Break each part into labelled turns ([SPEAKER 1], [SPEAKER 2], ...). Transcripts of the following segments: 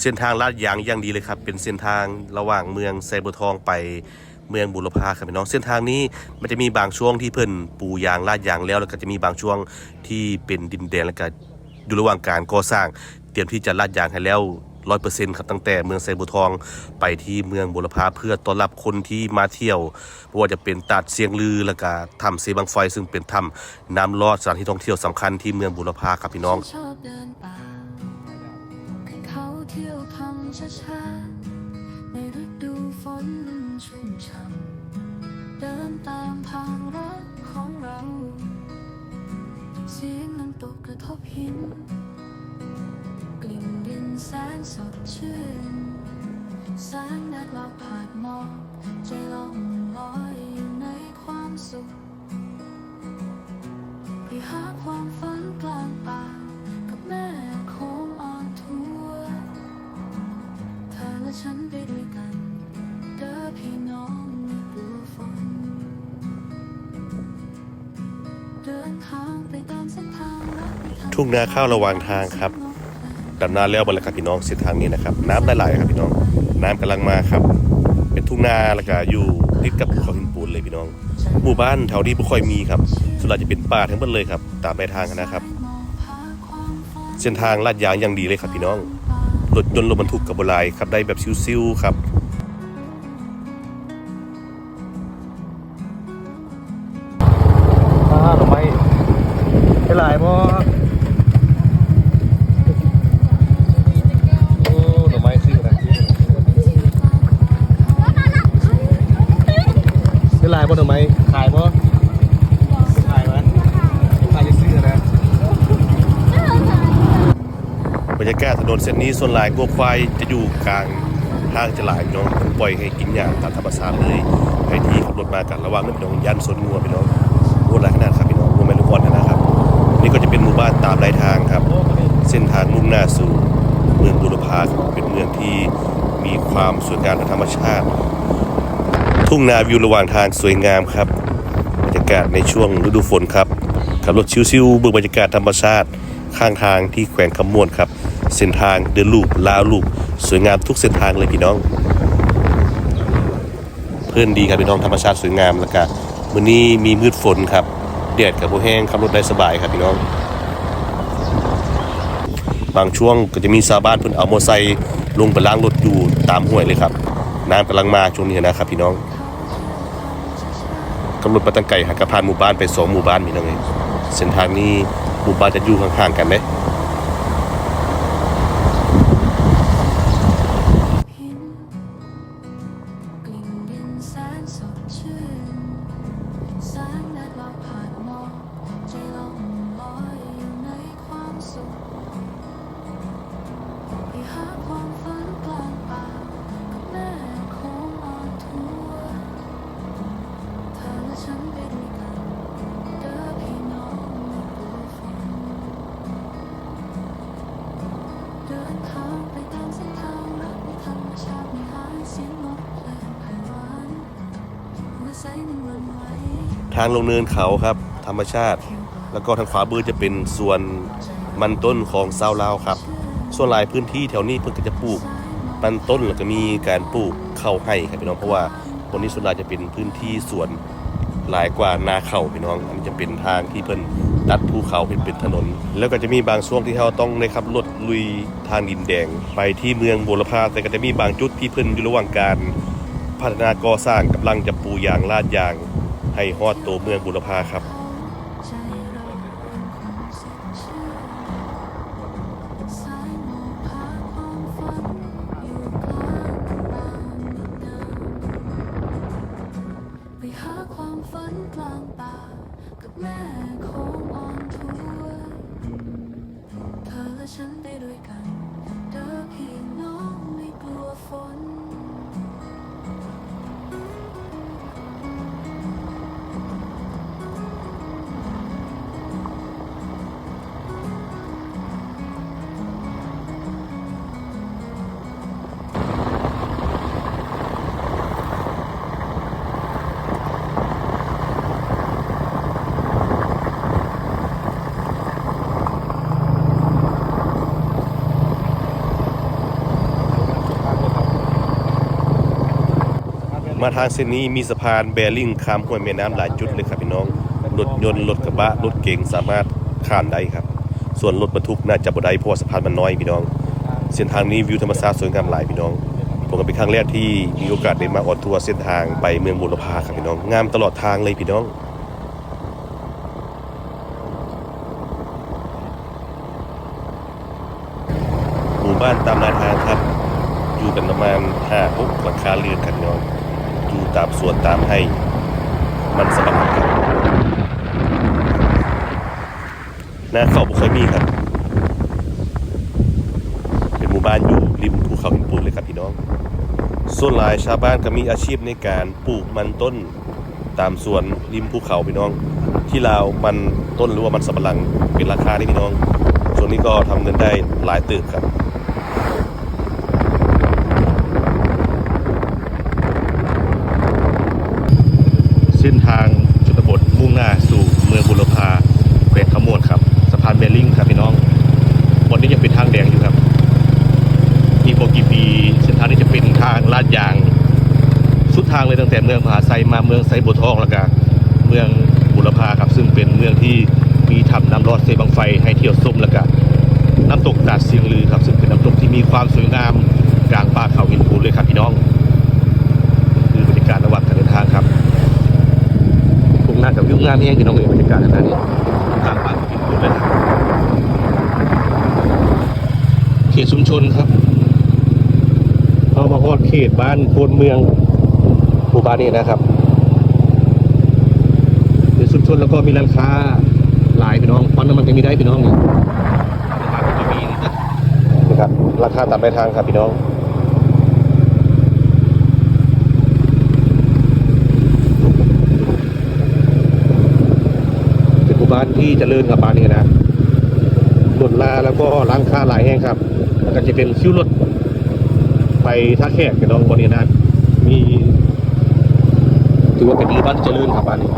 [SPEAKER 1] เส้นทางลาดยางอย่างดีเลยครับ เป็นเส้นทางระหว่างเมืองไซบัวทองไปเมืองบุรพาครับพี่น้องเส้นทางนี้มันจะมีบางช่วงที่เพิ่นปูยางลาดยางแล้วแล้วก็จะมีบางช่วงที่เป็นดินแดนแล้วก็อยู่ระหว่างการก่อสร้าง เตรียมที่จะลาดยางให้แล้วร้อยเปอร์เซ็นต์ครับตั้งแต่เมืองไซบัวทองไปที่เมืองบุรพาเพื่อต้อนรับคนที่มาเที่ยวไม่ว่าจะเป็นตาดเสียงลือแล้วก็ถ้ำเซบังไฟซึ่งเป็นถ้ำน้ำลอดสถานที่ท่องเที่ยวสำคัญที่เมืองบุรพาครับพี่น้อง
[SPEAKER 2] ช้าๆ ในฤดูฝนชุ่มช่ำเดินตามทางรักของเรา เสียงน้ำตกกระทบหิน กลิ่นดินแสนสดชื่นแสงแดดว่าผ่านหมอกใจล่องลอยอยู่ในความสุขไปหาความ ทุ่งนา
[SPEAKER 1] ข้าวระหว่างทางครับดำนาแล้วบนละครับพี่น้องเส้นทางนี้นะครับ น้ำได้ไหลายครับพี่น้อง น้ำกำลังมาครับ เป็นทุ่งนาแล้วก็อยู่ติดกับภูเขาหินปูนเลยพี่น้อง หมู่บ้านแถวนี้ไม่ค่อยมีครับส่วนใหญ่จะเป็นป่าทั้งหมดเลยครับ ตามไปทางนะครับ เส้นทางลาดยางอย่างดีเลยครับพี่น้องรถยนต์รถบรรทุกกับบหลายขับได้แบบซิวๆครับ
[SPEAKER 3] ลายบ่ดอกไมขายบ่ขายไหมขายจะซื้อนะ
[SPEAKER 1] บรรยากาศถนนเส้นนี้ส่วนหลายงัวควายจะอยู่กลางทางจะหลายพี่น้องปล่อยให้กินหญ้าตามธรรมชาติเลยใครที่ขับรถมากันระวังนะพี่น้องยันสวนงัวพี่น้องงัวหลายขนาดครับพี่น้องงัวแม่ลูกอ่อนนะครับ นี่ก็จะเป็นหมู่บ้านตามรายทางครับ เส้นทางมุ่งหน้าสู่เมืองบุรพาเป็นเมืองที่มีความสวยงามทางธรรมชาติ ทุ่งนาวิวระหว่างทางสวยงามครับบรรยากาศในช่วงฤดูฝนครับขับรถชิวๆเบืองบรรยากาศธรรมชาติ ข้างทางที่แขวงคำม่วนครับ เส้นทางเดินลูปลาวลูปสวยงามทุกเส้นทางเลยพี่น้อง เพื่อนดีครับพี่น้องธรรมชาติสวยงามแล้วก็วันนี้มีมืดฝนครับแดดกับโบแห้งขับรถได้สบายครับพี่น้อง บางช่วงก็จะมีชาวบ้านเพิ่นเอามอไซค์ลงไปล้างรถอยู่ตามห้วยเลยครับน้ำกำลังมาช่วงนี้นะครับพี่น้อง ตำหนดมาตั้งไก่หักกระพานหมู่บ้านไปสองหมู่บ้านมีน้องเองเส้นทางนี้หมู่บ้านจะอยู่ห่างๆกันไหม
[SPEAKER 2] ทางลงเนิน
[SPEAKER 1] เขาครับ ธรรมชาติ แล้วก็ทางขวามือจะเป็นส่วนมันต้นของซาวลาวครับ ส่วนหลายพื้นที่แถวนี้เพิ่นก็จะปลูกมันต้นแล้วก็มีการปลูกเข้าให้ครับพี่น้องเพราะว่าบนนี้ส่วนใหญ่จะเป็นพื้นที่สวนหลายกว่านาเข้าพี่น้อง อันนี้จะเป็นทางที่เพิ่นตัดภูเขาเป็นเป็นถนน แล้วก็จะมีบางช่วงที่เราต้องในขับรถลุยทางดินแดง ไปที่เมืองโบรพาแต่ก็จะมีบางจุดที่เพิ่นอยู่ระหว่างการพัฒนาก่อสร้างกำลังจะปูยางลาดยาง ให้ฮอดตัวเมืองบุรพาครับ
[SPEAKER 2] ใจเราเป็นคนสิ้นเชื่อสายหมอกพาความฝันอยู่กลางป่ามิดน้ำไปหาความฝันกลางป่ากับแม่โค้งออนเด้วยกันเด้อพี่น้องไม่กลัวฝน
[SPEAKER 3] มาทางเส้นนี้มีสะพานแบริ่งข้ามห้วยแม่น้ำหลายจุดเลยครับพี่น้อง รถยนต์รถกระบะรถเก๋งสามารถข้ามได้ครับ ส่วนรถบรรทุกน่าจะบ่ได้เพราะสะพานมันน้อยพี่น้อง เส้นทางนี้วิวธรรมชาติสวยงามหลายพี่น้อง ผมก็เป็นครั้งแรกที่มีโอกาสได้มาออนทัวร์เส้นทางไปเมืองบุรพาครับพี่น้อง งามตลอดทางเลยพี่น้องหมู่บ้านตามนาทางครับ อยู่กันประมาณห้าหกหลังคาเรือนครับพี่น้องูตามสวนตามให้มันสปะหลังครับน้าเขาบุคยมีครับ เป็นหมู่บ้านอยู่ริมภูเขาหินปูนเลยครับพี่น้อง ส่วนหลายชาวบ้านก็มีอาชีพในการปลูกมันต้นตามสวนริมภูเขาพี่น้อง ที่ลาวมันต้นหรือว่ามันสำปะหลังเป็นราคาที่พี่น้องส่วนนี้ก็ทำเงินได้หลายตึกครับ เส้นทางชนบทมุ่งหน้าสู่เมืองบุรพาแขวงขมวนครับสะพานเบลลิงครับพี่น้องวันนี้ยังเป็นทางแดงอยู่ครับ อีกบ่กี่ปีเส้นทางนี้จะเป็นทางลาดยาง สุดทางเลยตั้ง แต่เมืองมหาไซมาเมืองไซบัวทองแล้วก็เมืองบุรพาครับซึ่งเป็นเมืองที่มีทำน้ำรอดเซบังไฟให้เที่ยวชมแล้วก็น้ำตกตาดเสียงลือครับซึ่งเป็นน้ำตกที่มีความสวยงามกลางป่าเขาหินปูนเลยครับพี่น้อง คือบรรยากาศระหว่างการเดินทางครับทุ่งนากับวิวงามแห้งพี่น้องเอ๋ยบรรยากาศขนาดนี้กลางป่าเขาหินปูนเลยครับเขตชุมชนครับเอามาฮอดเขตบ้านโพนเมือง บ้านนี้นะครับเป็นชุมชนแล้วก็มีร้านค้าหลายพี่น้องปั๊มน้ำมันก็มีได้พี่น้องนี่ร้านค้าก็มีนะครับราคาตามไปทางครับพี่น้องเป็นหมู่บ้านที่เจริญกับบ้านนี้นะรถลาแล้วก็ร้านค้าหลายแห่งครับแล้วก็จะเป็นคิวรถไปท่าแขกกับน้องคนนี้นะมี ถือว่าเป็นหมู่บ้านเจริญครับบ้านนี้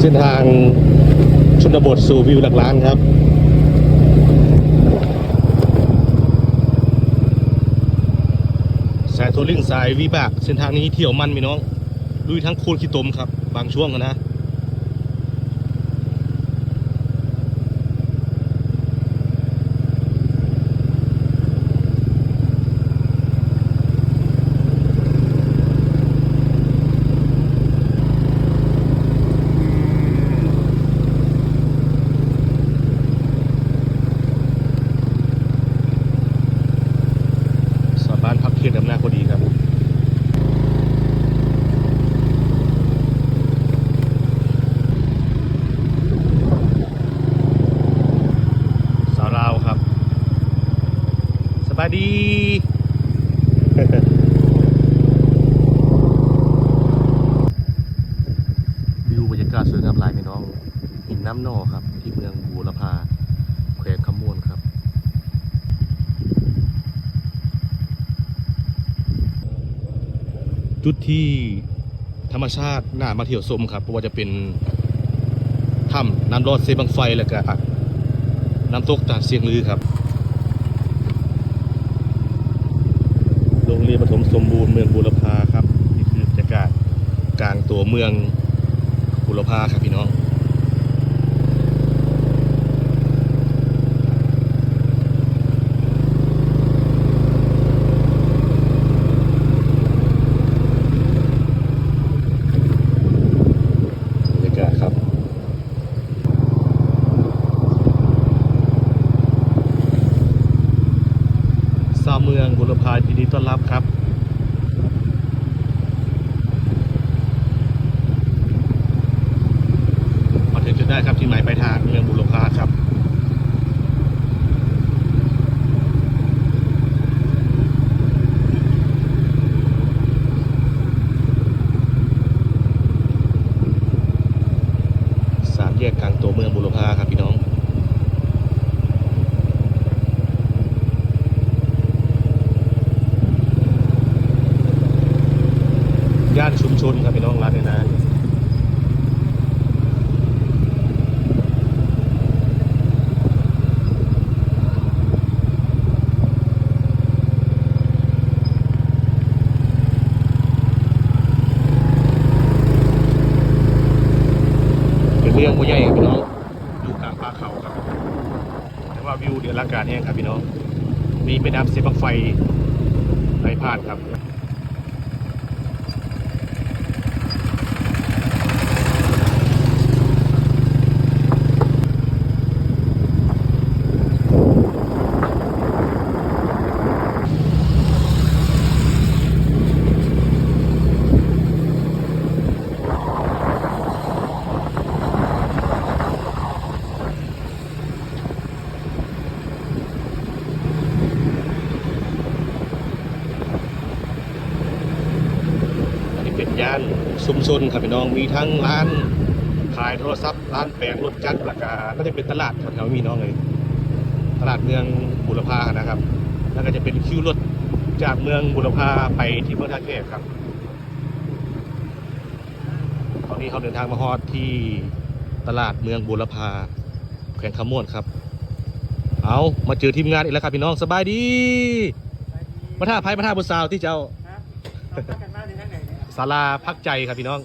[SPEAKER 3] เส้นทางชนบทสู่วิวหลักล้านครับ ทัวริ่งสายวิบาก เส้นทางนี้เที่ยวมันมีน้องลุยทั้งโคนขี้ตมครับ บางช่วงนะ สาบานพักเขตอำนาจพอดีครับ สาวลาวครับ สบาย ดี วิวบรรยากาศสวยงามหลายพี่น้องหินน้ำนอครับ ที่เมืองบูรพาแขวงคำมวนครับจุดที่ธรรมชาติน่ามาเที่ยวชมครับเพราะว่าจะเป็นถ้ำน้ำรอดเซบังไฟแล้วก็น้ำตกตาดเสียงลือครับ รงเรียนปฐมสมบูรณ์เมืองบูรพาครับนี่คือบรรยากาศกลางตัวเมืองบูรพาครับพี่น้องบรรยากาศครับสาวเมืองบุรพายินดี ต้อนรับครับ มาถึงจุดได้ครับที่หมายปลายทางเมืองบุรพาครับสามแยกกลางตัวเมืองบุรพาครับพี่น้อง เมืองบัวใหญ่ครับพี่น้องอยู่กลางป่าเขาครับ แต่ว่าวิวเดือดร่างการแห้งครับพี่น้อง ไปดับเสียบังไฟไหลผ่านครับ ชุมชนครับพี่น้องมีทั้งร้านขายโทรศัพท์ร้านแปลงรถจักรราคาก็จะเป็นตลาดแถวๆมีน้องเลยตลาดเมืองบุรพานะครับ แล้วก็จะเป็นคิวรถจากเมืองบุรพาไปที่เมืองท่าแขกครับ ตอนนี้เขาเดินทางมาฮอดที่ตลาดเมืองบุรพาแขวงขมวนครับ เอามาเจอทีมงานอีกแล้วครับพี่น้องสบายดีมาท่าไพ่มาท่าบุษาวที่เจ้า ศาลาพักใจครับพี่น้อง